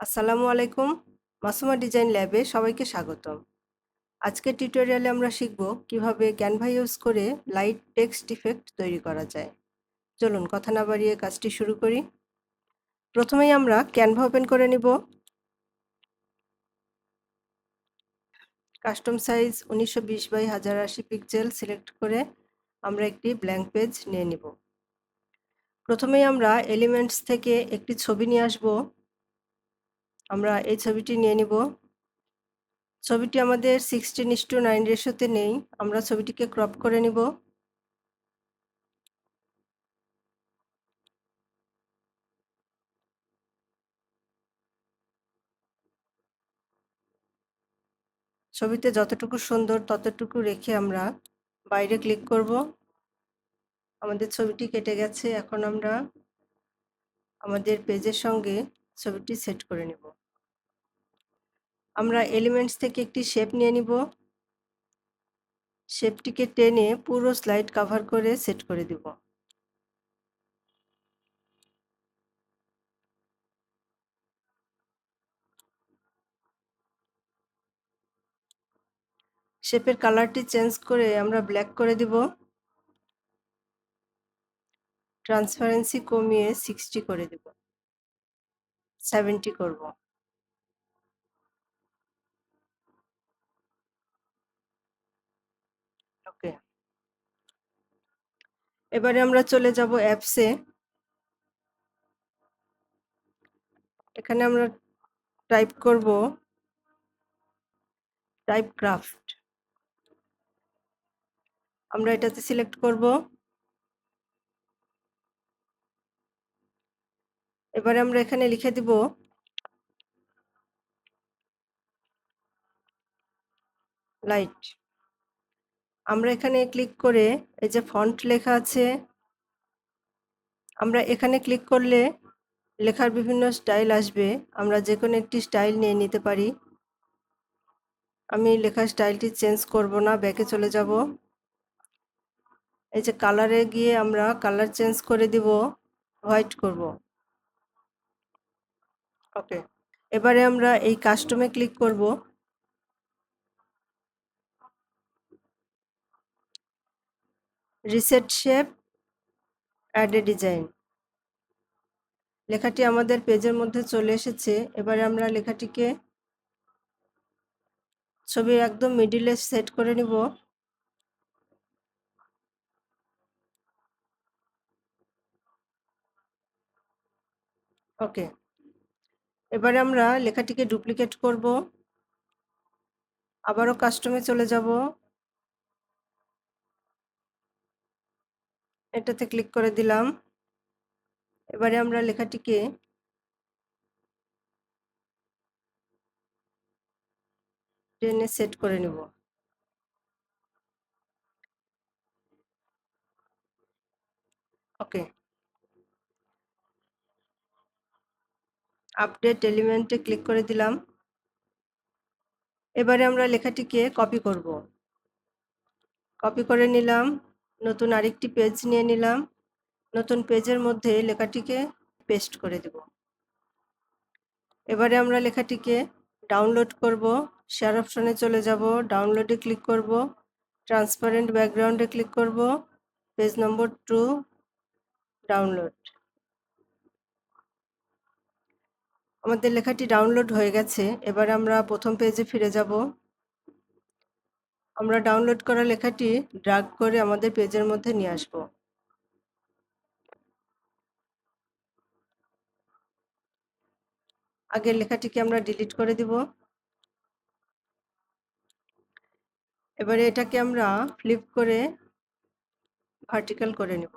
আসসালামু আলাইকুম, মাসুমা ডিজাইন ল্যাবে সবাইকে স্বাগতম। আজকের টিউটোরিয়ালে আমরা শিখব কীভাবে ক্যানভা ইউজ করে লাইট টেক্সট ইফেক্ট তৈরি করা যায়। চলুন কথা না বাড়িয়ে কাজটি শুরু করি। প্রথমেই আমরা ক্যানভা ওপেন করে নিব। কাস্টম সাইজ উনিশশো বিশ বাই হাজার আশি পিক্সেল সিলেক্ট করে আমরা একটি ব্ল্যাঙ্ক পেজ নিয়ে নিব। প্রথমেই আমরা এলিমেন্টস থেকে একটি ছবি নিয়ে আসব। আমরা এই ছবিটি নিয়ে নিব। ছবিটি আমাদের সিক্সটিন ইস টু নাইন রেশোতে নেই। আমরা ছবিটিকে ক্রপ করে নিব। ছবিতে যতটুকু সুন্দর ততটুকু রেখে আমরা বাইরে ক্লিক করব। আমাদের ছবিটি কেটে গেছে। এখন আমরা আমাদের পেজের সঙ্গে ছবিটি সেট করে নেব। আমরা এলিমেন্টস থেকে একটি শেপ নিয়ে নিব। শেপটিকে টেনে পুরো স্লাইড কভার করে সেট করে দিব। শেপের কালারটি চেঞ্জ করে আমরা ব্ল্যাক করে দিব। ট্রান্সপারেন্সি কমিয়ে সিক্সটি করে দেব। সেভেন্টি করব। ওকে। এবারে আমরা চলে যাব অ্যাপসে এখানে আমরা টাইপ করব টাইপ ক্রাফট আমরা এটাতে সিলেক্ট করব। এবারে আমরা এখানে লিখে দিব লাইট। আমরা এখানে ক্লিক করে এই যে ফন্ট লেখা আছে, আমরা এখানে ক্লিক করলে লেখার বিভিন্ন স্টাইল আসবে। আমরা যে কোনো একটি স্টাইল নিয়ে নিতে পারি। আমি লেখার স্টাইলটি চেঞ্জ করব না, ব্যাকে চলে যাব। এই যে কালারে গিয়ে আমরা কালার চেঞ্জ করে দিব, হোয়াইট করব। ওকে এবারে আমরা এই কাস্টমে ক্লিক করব। Reset shape add a design লেখাটি আমাদের পেজের মধ্যে চলে এসেছে। এবারে আমরা লেখাটিকে ছবির একদম মিডিলে সেট করে নিব। ওকে এবারে আমরা লেখাটিকে ডুপ্লিকেট করব। আবারও কাস্টমে চলে যাব। এটাতে ক্লিক করে দিলাম। এবারে আমরা লেখাটিকে টেনে সেট করে নেব। ওকে আপডেট এলিমেন্টে ক্লিক করে দিলাম। এবারে আমরা লেখাটিকে কপি করব। কপি করে নিলাম, নতুন আরেকটি পেজ নিয়ে নিলাম, নতুন পেজের মধ্যে লেখাটিকে পেস্ট করে দেব। এবারে আমরা লেখাটিকে ডাউনলোড করব শেয়ার অপশনে চলে যাব ডাউনলোডে ক্লিক করব ট্রান্সপারেন্ট ব্যাকগ্রাউন্ডে ক্লিক করব পেজ নম্বর টু ডাউনলোড আমাদের লেখাটি ডাউনলোড হয়ে গেছে। এবার আমরা প্রথম পেজে ফিরে যাব। আমরা ডাউনলোড করা লেখাটি ড্রাগ করে আমাদের পেজের মধ্যে নিয়ে আসব। আগের লেখাটিকে আমরা ডিলিট করে দিব। এবারে এটাকে আমরা ফ্লিপ করে ভার্টিক্যাল করে নেব।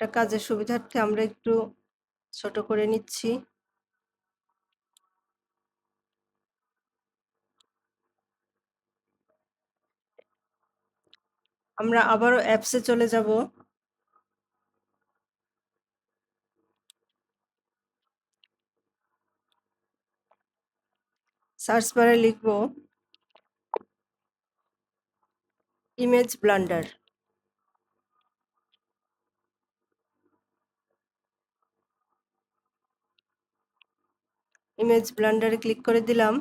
এটা কাজের সুবিধার্থে আমরা একটু ছোট করে নিচ্ছি। আমরা আবারও অ্যাপসে চলে যাব। সার্চ বারে লিখব ইমেজ ব্লান্ডার ইমেজ ব্লান্ডারে ক্লিক করে দিলাম।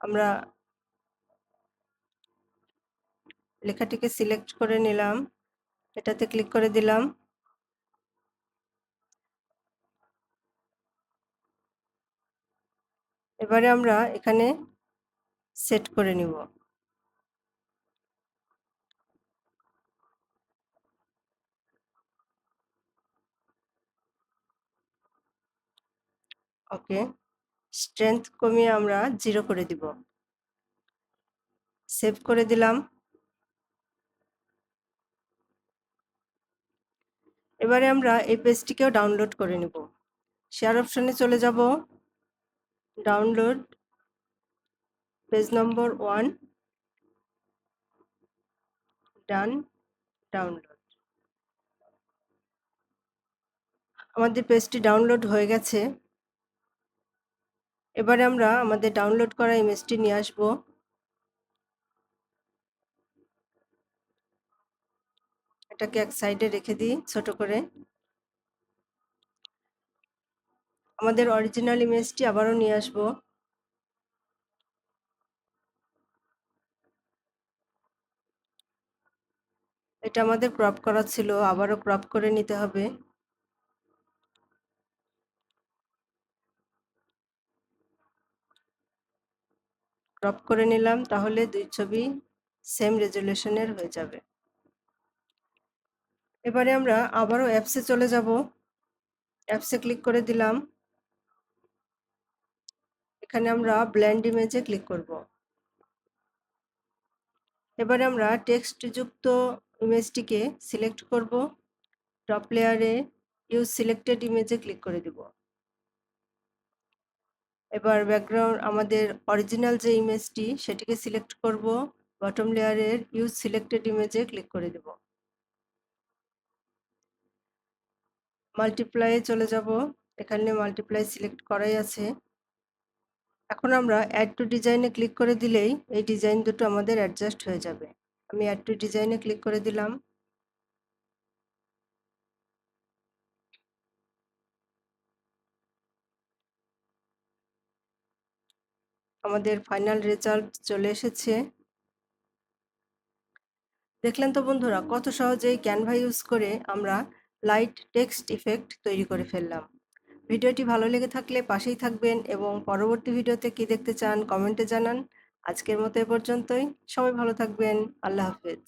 আমরা লেখাটিকে সিলেক্ট করে নিলাম, এটাতে ক্লিক করে দিলাম। এবারে আমরা এখানে সেট করে নিব। ওকে স্ট্রেংথ কমিয়ে আমরা জিরো করে দিব। সেভ করে দিলাম। এবারে আমরা এই পেজটিকেও ডাউনলোড করে নিব। শেয়ার অপশানে চলে যাব। Download page number one done download আমাদের পেজটি ডাউনলোড হয়ে গেছে। এবারে আমরা আমাদের ডাউনলোড করা ইমেজটি নিয়ে আসব। এটাকে এক সাইডে রেখে দিই ছোট করে। আমাদের অরিজিনাল ইমেজটি আবারও নিয়ে আসব। এটা আমাদের ক্রপ করা ছিল, আবারও ক্রপ করে নিতে হবে। ক্রপ করে নিলাম, তাহলে দুই ছবি সেম রেজুলেশনের হয়ে যাবে। এবারে আমরা আবারও অ্যাপসে চলে যাব। অ্যাপসে ক্লিক করে দিলাম। এখানে আমরা ব্ল্যান্ড ইমেজে ক্লিক করব। এবারে আমরা টেক্সট যুক্ত ইমেজটিকে সিলেক্ট করব। টপ লেয়ারে ইউজ সিলেক্টেড ইমেজে ক্লিক করে দিব। এবার ব্যাকগ্রাউন্ড আমাদের অরিজিনাল যে ইমেজটি সেটিকে সিলেক্ট করব। বটম লেয়ারের ইউজ সিলেক্টেড ইমেজে ক্লিক করে দেব। মাল্টিপ্লাইয়ে চলে যাব। এখানে মাল্টিপ্লাই সিলেক্ট করাই আছে। এখন আমরা অ্যাড টু ডিজাইনে ক্লিক করে দিলেই এই ডিজাইন দুটো আমাদের অ্যাডজাস্ট হয়ে যাবে। আমি অ্যাড টু ডিজাইনে ক্লিক করে দিলাম। আমাদের ফাইনাল রেজাল্ট চলে এসেছে। দেখলেন তো বন্ধুরা, কত সহজেই ক্যানভা ইউজ করে আমরা লাইট টেক্সট ইফেক্ট তৈরি করে ফেললাম। ভিডিওটি ভালো লেগে থাকলে পাশেই থাকবেন এবং পরবর্তী ভিডিওতে কি দেখতে চান কমেন্টে জানান। আজকের মতো এ পর্যন্তই। সবাই ভালো থাকবেন। আল্লাহ হাফেজ।